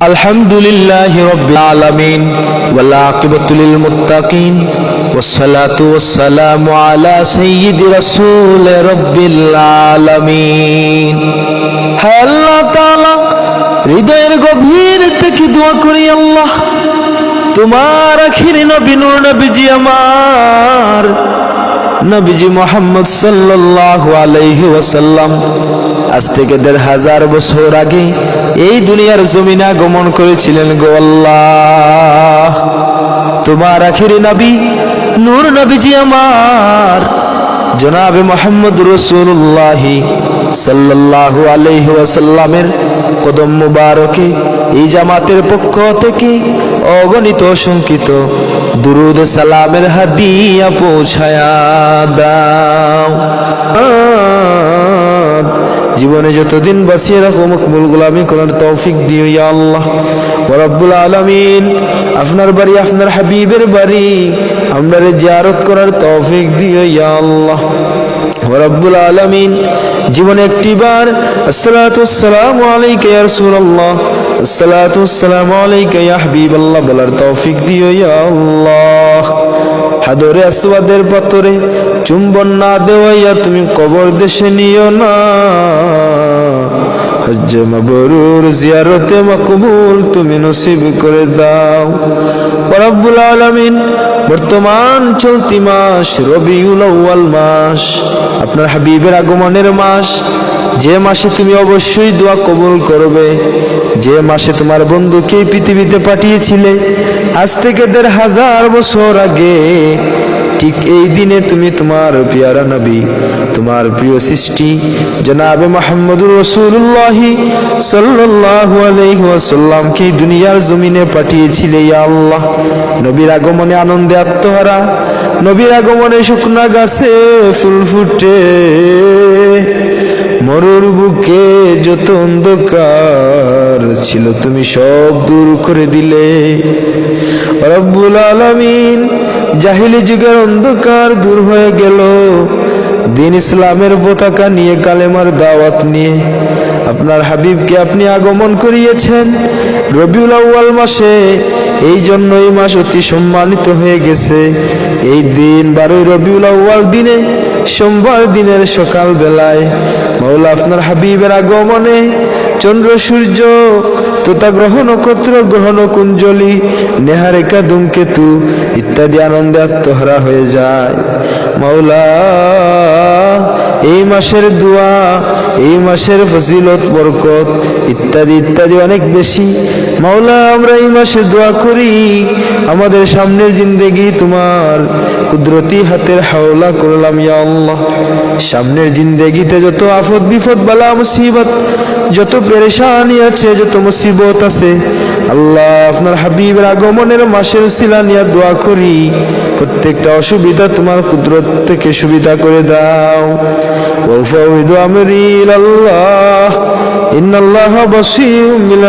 الحمد لله رب العالمين والعاقبة للمتقين والصلاة والسلام على سيد رسول رب العالمين হ্যাঁ আল্লাহ তাআলা হৃদয়ের গভীর থেকে দোয়া করি আল্লাহ তোমার আখির নবী নূর নবীজি আমার নবীজি মোহাম্মদ সাল্লাল্লাহু আলাইহি ওয়াসাল্লাম আজ থেকে দেড় হাজার বছর আগে এই দুনিয়ার জমিনে আগমন করেছিলেন গো তোমার আখিরি নবী, নূর নবীজি আমার, জনাবে মোহাম্মদ রসুল্লাহ সাল্লাল্লাহু আলাইহি ওয়াসাল্লামের কদম মুবারকে এই জামাতের পক্ষ থেকে অগণিত সংকিত দুরুদ সালামের হাদিয়া পৌঁছায়া দাও। জীবনে যতদিন বাঁচিয়ে রাখো, মকবুল গোলামি করার তৌফিক দিও ইয়া আল্লাহ। রব্বুল আলামিন, আপনার বাড়ি, আপনার হাবিবের বাড়ি, আমরা জিয়ারত করার তৌফিক দিও ইয়া আল্লাহ। রব্বুল আলামিন, জীবনে একটিবার, আসসালাতু আসসালামু আলাইকা ইয়া রাসূলুল্লাহ, আসসালাতু আসসালামু আলাইকা ইয়া বলার তৌফিক দিও ইয়া আল্লাহ। হাদরে আসওয়াদের পাতরে চুম্বন না দেওয়াইয়া তুমি কবর দেশে নিও না। হজ্জ মাবরুর জিয়ারতে মকবুল তুমি নসিব করে দাও। রব্বুল আলামিন, বর্তমান চলতি মাস রবিউল আউয়াল মাস, আপনার হাবিবের আগমনের মাস। যে মাসে তুমি অবশ্যই দোয়া কবুল করবে, যে মাসে তোমার বন্ধুকে পৃথিবীতে পাঠিয়েছিলে আজ থেকে দেড় হাজার বছর আগে, ঠিক এই দিনে তুমি তোমার পিয়ারা নবী, তোমার প্রিয় সৃষ্টি, জনাবে মাহমুদুর রসুল্লাহ ওয়াসাল্লামকে এই দুনিয়ার জমিনে পাঠিয়েছিলে আল্লাহ। নবীর আগমনে আনন্দে আত্মহারা, নবীর আগমনে শুকনা গাছে ফুল ফুটে, মরুর অন্ধকার ছিল, তুমি সব দূর করে দিলে। রব্বুল আলমিন জাহিলি যুগের অন্ধকার দূর হয়ে গেল। দিন ইসলামের পতাকা নিয়ে, কালেমার দাওয়াত নিয়ে। আপনার হাবিবকে আপনি আগমন করিয়েছেন। রবিউল আউয়াল মাসে এই জন্য এই মাস অতি সম্মানিত হয়ে গেছে। এই দিন বারোই রবিউল আউয়াল দিনে, সোমবার দিনের সকাল বেলায় মাওলা আপনার হাবিবের আগমনে চন্দ্র, সূর্য তোতা গ্রহ নক্ষত্র গ্রহণ কুঞ্জলি নেহারেকা ধূমকেতু ইত্যাদি আনন্দে আত্মহারা হয়ে যায়। মাওলা এই মাসের দোয়া, এই মাসের ফজিলত, বরকত ইত্যাদি ইত্যাদি অনেক বেশি। মাওলা, আমরা এই মাসে দোয়া করি। আমাদের সামনের জিন্দেগি তোমার। কুদরতি হাতের হাওলা করলাম, ইয়া আল্লাহ। সামনের জিন্দেগিতে যত আফত বিফত, বালা মুসিবত, যত পেরেশানি আছে, যত মুসিবত আছে, আল্লাহ আপনার হাবিবের আগমনের মাসের শিলা নিয়ে দোয়া করি। প্রত্যেকটা অসুবিধা তোমার কুদরত থেকে সুবিধা করে দাও। আমি আল্লাহ ইন্নাল্লাহ বসিউম বিল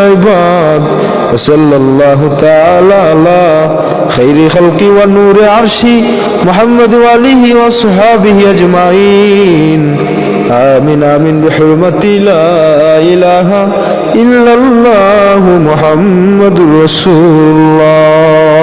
وصلى الله تعالى على خير خلقي ونور عرشي محمد وآله وصحابه أجمعين آمين آمين بحرمة لا إله إلا الله محمد رسول الله